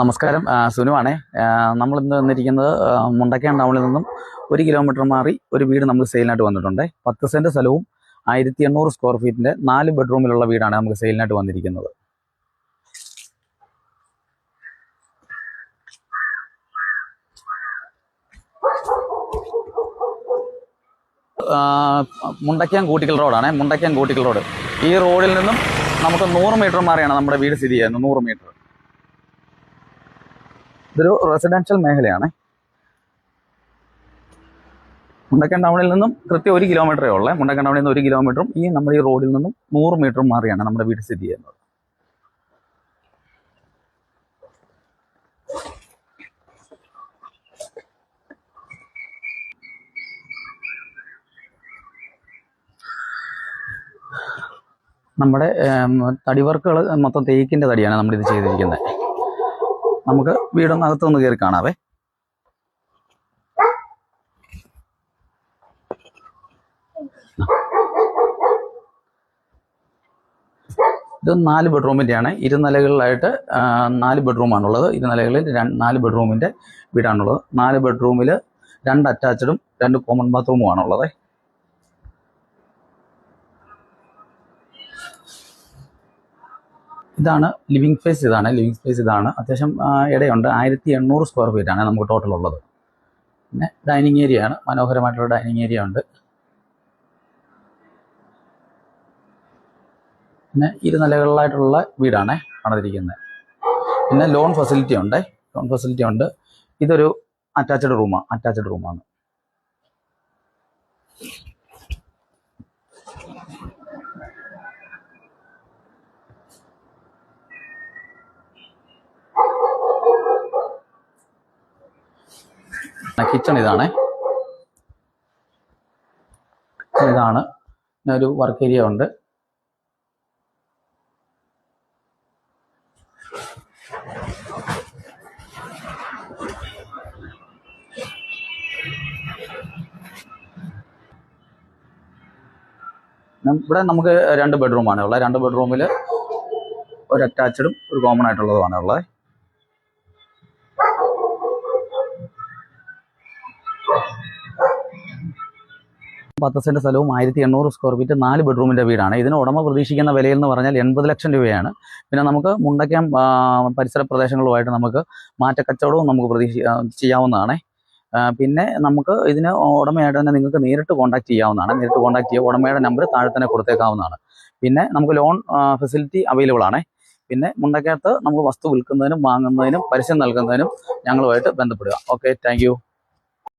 നമസ്കാരം. സുനുവാണേ. നമ്മൾ ഇന്ന് വന്നിരിക്കുന്നത് മുണ്ടക്കയം ടൗണിൽ നിന്നും ഒരു കിലോമീറ്റർ മാറി ഒരു വീട് നമ്മൾ സെയിലിനായിട്ട് വന്നിട്ടുണ്ട്. പത്ത് സെന്റ് സ്ഥലവും ആയിരത്തി എണ്ണൂറ് സ്ക്വയർ ഫീറ്റിന്റെ നാല് ബെഡ്റൂമിലുള്ള വീടാണ് നമുക്ക് സെയിലിനായിട്ട് വന്നിരിക്കുന്നത്. മുണ്ടക്കയം കൂട്ടിക്കൽ റോഡാണ്. മുണ്ടക്കയം കൂട്ടിക്കൽ റോഡ്. ഈ റോഡിൽ നിന്നും നമുക്ക് നൂറ് മീറ്റർ മാറിയാണ് നമ്മുടെ വീട് സ്ഥിതി ചെയ്യുന്നത്. നൂറ് മീറ്റർ. ഇതൊരു റെസിഡൻഷ്യൽ മേഖലയാണ്. മുണ്ടക്കൻ ടൗണിൽ നിന്നും കൃത്യം ഒരു കിലോമീറ്ററേ ഉള്ളേ. മുണ്ടക്കൻ ടൗണിൽ നിന്ന് ഒരു കിലോമീറ്ററും ഈ നമ്മുടെ ഈ റോഡിൽ നിന്നും നൂറ് മീറ്ററും മാറിയാണ് നമ്മുടെ വീട് സ്ഥിതി ചെയ്യുന്നത്. നമ്മുടെ തടിവർക്കുകൾ തടി വർക്കുകൾ മൊത്തം തേക്കിന്റെ തടിയാണ് നമ്മളിത് ചെയ്തിരിക്കുന്നത്. നമുക്ക് വീടൊന്ന് അകത്തൊന്ന് കയറി കാണാവേ. ഇത് നാല് ബെഡ്റൂമിന്റെയാണ് ഇരുനിലകളിലായിട്ട് നാല് ബെഡ്റൂമാണുള്ളത്. ഇരുനിലകളിൽ നാല് ബെഡ്റൂമിന്റെ വീടാണുള്ളത്. നാല് ബെഡ്റൂമിൽ രണ്ട് അറ്റാച്ചഡും രണ്ട് കോമൺ ബാത്റൂമും ഇതാണ് ലിവിങ് സ്പേസ് ഇതാണ് ലിവിങ് സ്പേസ് ഇതാണ്. അത്യാവശ്യം ഇടയുണ്ട്. ആയിരത്തി എണ്ണൂറ് സ്ക്വയർ ഫീറ്റ് ആണ് നമുക്ക് ടോട്ടൽ ഉള്ളത്. പിന്നെ ഡൈനിങ് ഏരിയ ആണ്. മനോഹരമായിട്ടുള്ള ഡൈനിങ് ഏരിയ ഉണ്ട്. പിന്നെ ഇരുനിലകളിലായിട്ടുള്ള വീടാണ് പണിതിരിക്കുന്നത്. പിന്നെ ലോൺ ഫെസിലിറ്റി ഉണ്ട്. ലോൺ ഫെസിലിറ്റി ഉണ്ട്. ഇതൊരു അറ്റാച്ച്ഡ് റൂമാണ് അറ്റാച്ച്ഡ് റൂമാണ് കിച്ചൺ ഇതാണ്. ഇതാണ്. ഒരു വർക്ക് ഏരിയ ഉണ്ട്. ഇവിടെ നമുക്ക് രണ്ട് ബെഡ്റൂമാണ് ഉള്ളത് രണ്ട് ബെഡ്റൂമിൽ ഒരു അറ്റാച്ചഡും ഒരു കോമൺ ആയിട്ടുള്ളതുമാണ് ഉള്ളത് പത്ത് സെന്റ് സ്ഥലവും ആയിരത്തി എണ്ണൂറ് സ്ക്വയർ ഫീറ്റ് നാല് ബെഡ്റൂമിന്റെ വീടാണ്. ഇതിന് ഉടമ പ്രതീക്ഷിക്കുന്ന വിലയിൽ എന്ന് പറഞ്ഞാൽ എൺപത് ലക്ഷം രൂപയാണ്. പിന്നെ നമുക്ക് മുണ്ടക്കം പരിസര പ്രദേശങ്ങളുമായിട്ട് നമുക്ക് മാറ്റക്കച്ചവടവും നമുക്ക് പ്രതീക്ഷ ചെയ്യാവുന്നതാണ്. പിന്നെ നമുക്ക് ഇതിന് ഉടമയായിട്ട് തന്നെ നിങ്ങൾക്ക് നേരിട്ട് കോൺടാക്ട് ചെയ്യാവുന്നതാണ്. നേരിട്ട് കോൺടാക്ട് ചെയ്യുക ഉടമയുടെ നമ്പർ താഴെ തന്നെ കൊടുത്തേക്കാവുന്നതാണ്. പിന്നെ നമുക്ക് ലോൺ ഫെസിലിറ്റി അവൈലബിൾ ആണ്. പിന്നെ മുണ്ടക്കകത്ത് നമുക്ക് വസ്തു വിൽക്കുന്നതിനും വാങ്ങുന്നതിനും പരസ്യം നൽകുന്നതിനും ഞങ്ങളുമായിട്ട് ബന്ധപ്പെടുക. Okay thank